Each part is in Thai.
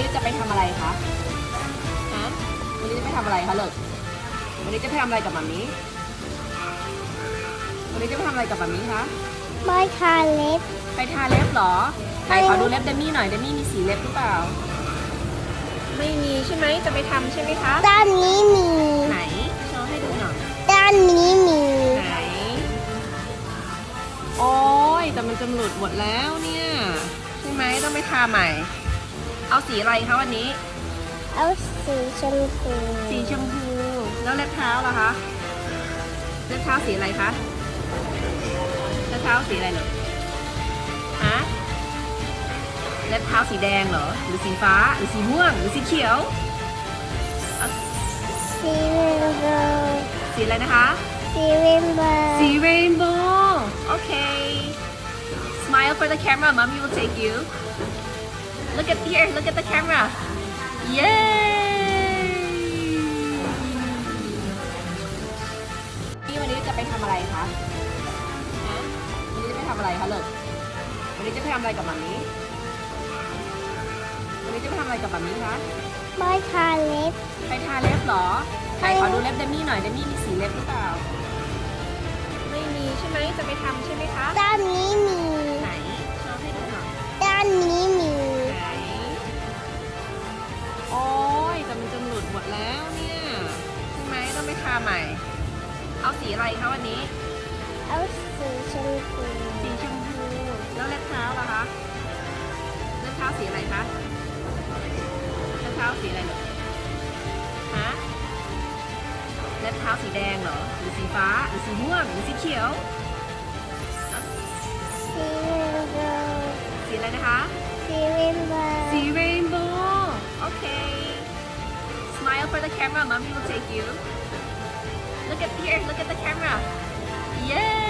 นี้จะไปทำอะไรคะฮะวันนี้จะไปทำอะไรคะเลิกวันนี้จะไปทำอะไรกับมัมมี่วันนี้จะไปทำอะไรกับมัมมี่คะ ไม่ทาเล็บ ไปทาเล็บเหรอไหนขอดูเล็บเดมี่หน่อย เดมี่มีสีเล็บหรือเปล่า ไม่มีใช่ไหม จะไปทำใช่ไหมคะ ด้านนี้มี ไหนโชว์ให้ดูหน่อย ด้านนี้มี ไหน โอ้ยแต่มันจะหลุดหมดแล้วเนี่ย ใช่ไหมต้องไปทาใหม่ เอาสีอะไรคะวันนี้ เอาสีชมพูสีชมพูแล้วเล็บเท้าล่ะคะเล็บเท้าสีอะไรคะเล็บเท้าสีอะไรเหรอฮะเล็บเท้าสีแดงเหรอหรือสีฟ้าหรือสีม่วงหรือสีเขียวเอาสีเรนโบว์สีอะไรนะคะ สีเรนโบว์สี rainbow โอเค smile for the camera mommy will take you look at here look at the camera yay พี่วันนี้จะไปทำอะไรคะฮะวันนี้จะไปทำอะไรคะเลิกวันนี้จะไปทำอะไรกับมัมมี่วันนี้จะไปทำอะไรกับมัมมี่คะไม่ทาเล็บ ไปทาเล็บเหรอไหนขอดูเล็บเดมี่หน่อย เดมี่มีสีเล็บหรือเปล่า ไม่มีใช่ไหม จะไปทำใช่ไหมคะ ด้านนี้ ล็บเท้าสีอะไรคะเล็บเท้าสีอะไรเหรอฮะเล็บเท้าสีแดงเหรอหรือสีฟ้าหรือสีม่วงหรือสีเขียวสีเรนโบว์สีอะไรนะคะสีเรนโบว์สี rainbow โอเค smile for the camera mommy will take you look at here look at the camera yay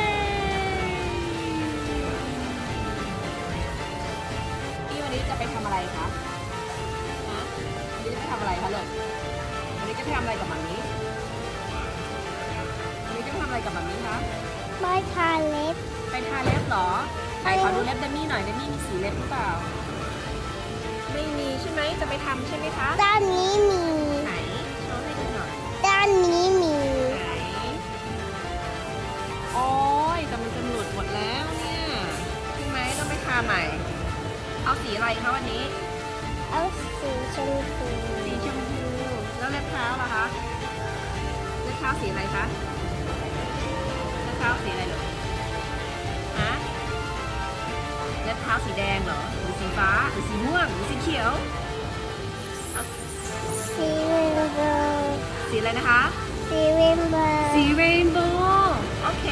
วันนี้จะไปทำอะไรคะฮะวันนี้จะไปทำอะไรคะเลิกวันนี้จะไปทำอะไรกับมัมมี่วันนี้จะไปทำอะไรกับมัมมี่คะไม่ทาเล็บ ไปทาเล็บเหรอไหนขอดูเล็บเดมี่หน่อยเดมี่มีสีเล็บหรือเปล่า ไม่มีใช่ไหมจะไปทำใช่ไหมคะ ด้านนี้มี ไหนโชว์ให้ดูหน่อยด้านนี้มี ไหน โอ้ยแต่มันจะหลุดหมดแล้วเนี่ย ใช่ไหมต้องไปทาใหม่เอา สีอะไรคะวันนี้ เอาสีชมพูสีชมพูแล้วเล็บเท้าล่ะคะเล็บเท้าสีอะไรคะเล็บเท้าสีอะไรเหรอฮะเล็บเท้าสีแดงเหรอหรือสีฟ้าหรือสีม่วงหรือสีเขียวสีเรนโบว์สีอะไรนะคะ สีเรนโบว์สี rainbow โอเค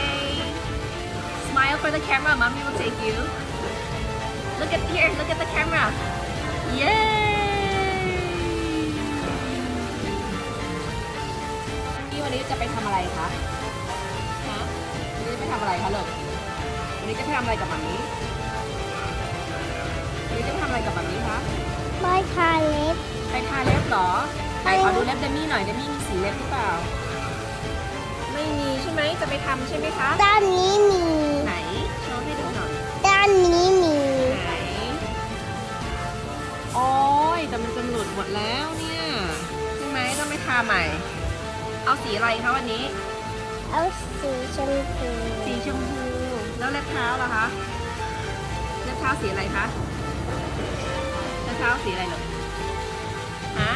smile for the camera mommy will take you look at here look at the camera yay พี่วันนี้จะไปทำอะไรคะฮะวันนี้จะไปทำอะไรคะเลิกวันนี้จะไปทำอะไรกับมัมมี่วันนี้จะไปทำอะไรกับมัมมี่คะไม่ทาเล็บไปทาเล็บเหรอไหนขอดูเล็บเดมี่หน่อย เดมี่มีสีเล็บหรือเปล่า ไม่มีใช่ไหม จะไปทำใช่ไหมคะ ด้านนี้มี หลุดหมดแล้วเนี่ยใช่ไหมต้องไปทาใหม่ เอาสีอะไรคะวันนี้ เอาสีชมพูสีชมพูแล้วเล็บเท้าล่ะคะเล็บเท้าสีอะไรคะเล็บเท้าสีอะไรเหรอฮะ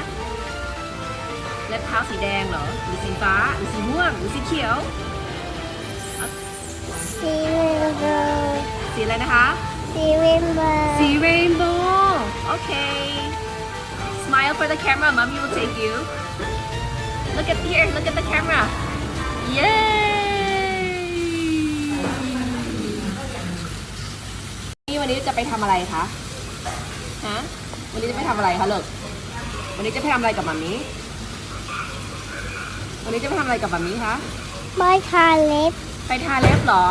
เล็บเท้าสีแดงเหรอหรือสีฟ้าหรือสีม่วงหรือสีเขียวสีเรนโบว์สีอะไรนะคะ สีเรนโบว์สี rainbow โอเค smile for the camera mommy will take you look at here look at the camera yay นี่วันนี้จะไปทำอะไรคะ ฮะ วันนี้จะไปทำอะไรคะเลิก วันนี้จะไปทำอะไรกับมัมมี่ วันนี้จะไปทำอะไรกับมัมมี่คะไม่ทาเล็บ ไปทาเล็บเหรอ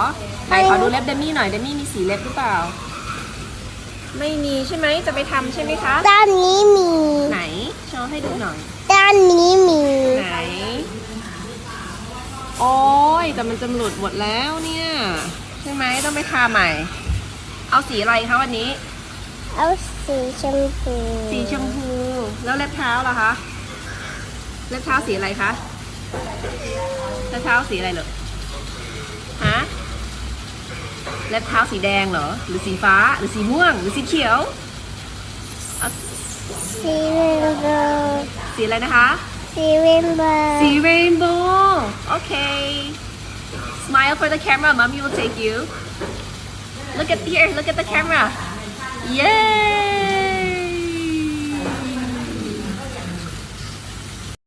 ไหนขอดูเล็บเดมี่หน่อย เดมี่มีสีเล็บหรือเปล่า ไม่มีใช่ไหมจะไปทำใช่ไหมคะ ด้านนี้มี ไหนโชว์ให้ดูหน่อย ด้านนี้มี ไหน โอ้ยแต่มันจะหลุดหมดแล้วเนี่ย ใช่ไหมต้องไปทาใหม่ เอาสีอะไรคะวันนี้ เอาสีชมพูสีชมพูแล้วเล็บเท้าล่ะคะ เล็บเท้าสีอะไรคะ เล็บเท้าสีอะไรเหรอฮะ เล็บเท้าสีแดงเหรอ หรือสีฟ้า หรือสีม่วง หรือสีเขียวเอาสีเรนโบว์สีอะไรนะคะ สีเรนโบว์สี rainbow โอเค smile for the camera mommy will take you look at here look at the camera yay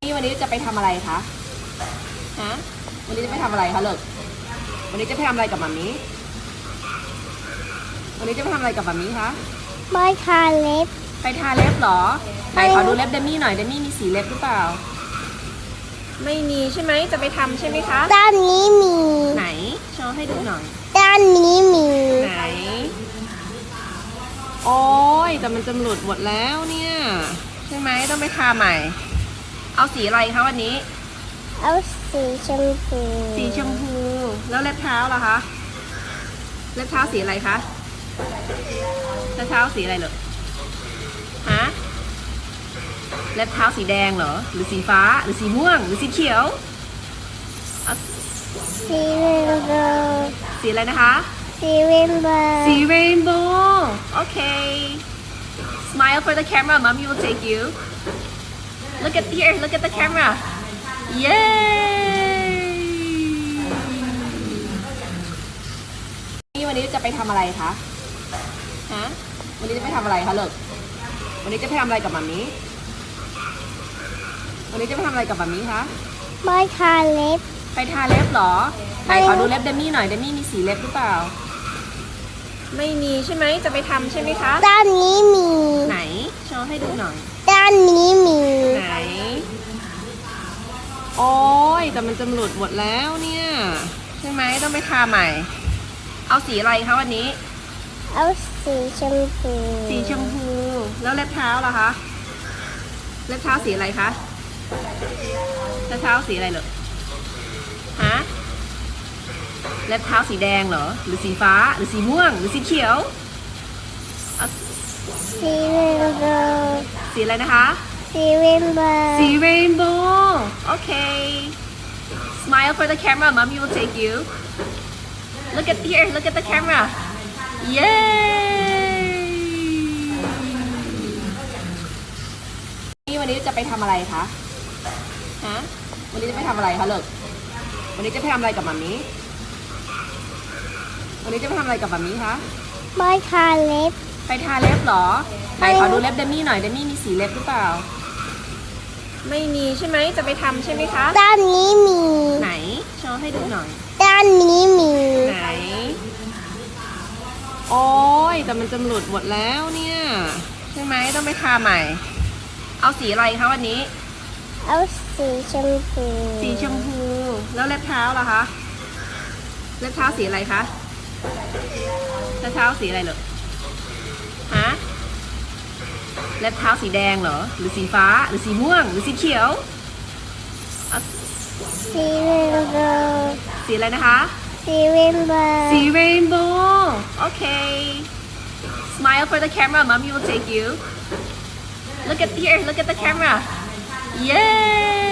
นี่วันนี้จะไปทำอะไรคะ ฮะ วันนี้จะไปทำอะไรคะเลิกวันนี้จะไปทำอะไรกับมัมมี่ วันนี้จะไปทำอะไรกับมัมมี่คะป้ายทาเล็บ ไปทาเล็บเหรอไหนไปขอดูเล็บเดมี่หน่อยเดมี่มีสีเล็บหรือเปล่า ไม่มีใช่ไหมจะไปทำใช่ไหมคะ ด้านนี้มี ไหนโชว์ให้ดูหน่อย ด้านนี้มี ไหน โอ้ยแต่มันจะหลุดหมดแล้วเนี่ย ใช่ไหมต้องไปทาใหม่ เอาสีอะไรคะวันนี้ เอาสีชมพู สีชมพู แล้วเล็บเท้าล่ะคะ เล็บเท้าสีอะไรคะ เล็บเท้าสีอะไรเหรอฮะเล็บเท้าสีแดงเหรอ หรือสีฟ้า หรือสีม่วง หรือสีเขียวเอาสีเรนโบว์สีอะไรนะคะ สีเรนโบว์สี rainbow โอเค smile for the camera mommy will take you look at here look at the camera yay นี่วันนี้จะไปทำอะไรคะ ฮะวันนี้จะไปทำอะไรคะเลิกวันนี้จะไปทำอะไรกับมัมมี่วันนี้จะไปทำอะไรกับมัมมี่คะป้ายทาเล็บ ไปทาเล็บเหรอไหนไปขอดูเล็บเดมี่หน่อยเดมี่มีสีเล็บหรือเปล่า ไม่มีใช่ไหมจะไปทำใช่ไหมคะด้านนี้มี ไหนโชว์ให้ดูหน่อย ด้านนี้มี ไหน โอ้ยแต่มันจะหลุดหมดแล้วเนี่ย ใช่ไหมต้องไปทาใหม่ เอาสีอะไรคะวันนี้ เอาสีชมพูสีชมพู แล้วเล็บเท้าล่ะคะ เล็บเท้าสีอะไรคะ เล็บเท้าสีอะไรเหรอ ฮะ เล็บเท้าสีแดงเหรอ หรือสีฟ้า หรือสีม่วง หรือสีเขียวเอาสีเรนโบว์สีอะไรนะคะ สีเรนโบว์สี rainbow โอเค smile for the camera mommy will take you look at here look at the camera yay นี่วันนี้จะไปทำอะไรคะ ฮะ วันนี้จะไปทำอะไรคะเลิก วันนี้จะไปทำอะไรกับมัมมี่วันนี้จะไปทำอะไรกับมัมมี่คะป้ายทาเล็บ ไปทาเล็บเหรอไหนไปขอดูเล็บเดมี่หน่อย เดมี่มีสีเล็บหรือเปล่า ไม่มีใช่ไหม จะไปทำใช่ไหมคะ ด้านนี้มี ไหน โชว์ให้ดูหน่อย ด้านนี้มี ไหน โอ้ยแต่มันจะหลุดหมดแล้วเนี่ย ใช่ไหมต้องไปทาใหม่ เอาสีอะไรคะวันนี้ เอาสีชมพูสีชมพูแล้วเล็บเท้าล่ะคะเล็บเท้าสีอะไรคะเล็บเท้าสีอะไรเหรอฮะเล็บเท้าสีแดงเหรอ หรือสีฟ้าหรือสีม่วง หรือสีเขียวเอาสีเรนโบว์สีอะไรนะคะ สีเรนโบว์สี rainbow โอเค smile for the camera mommy will take you look at here look at the camera yay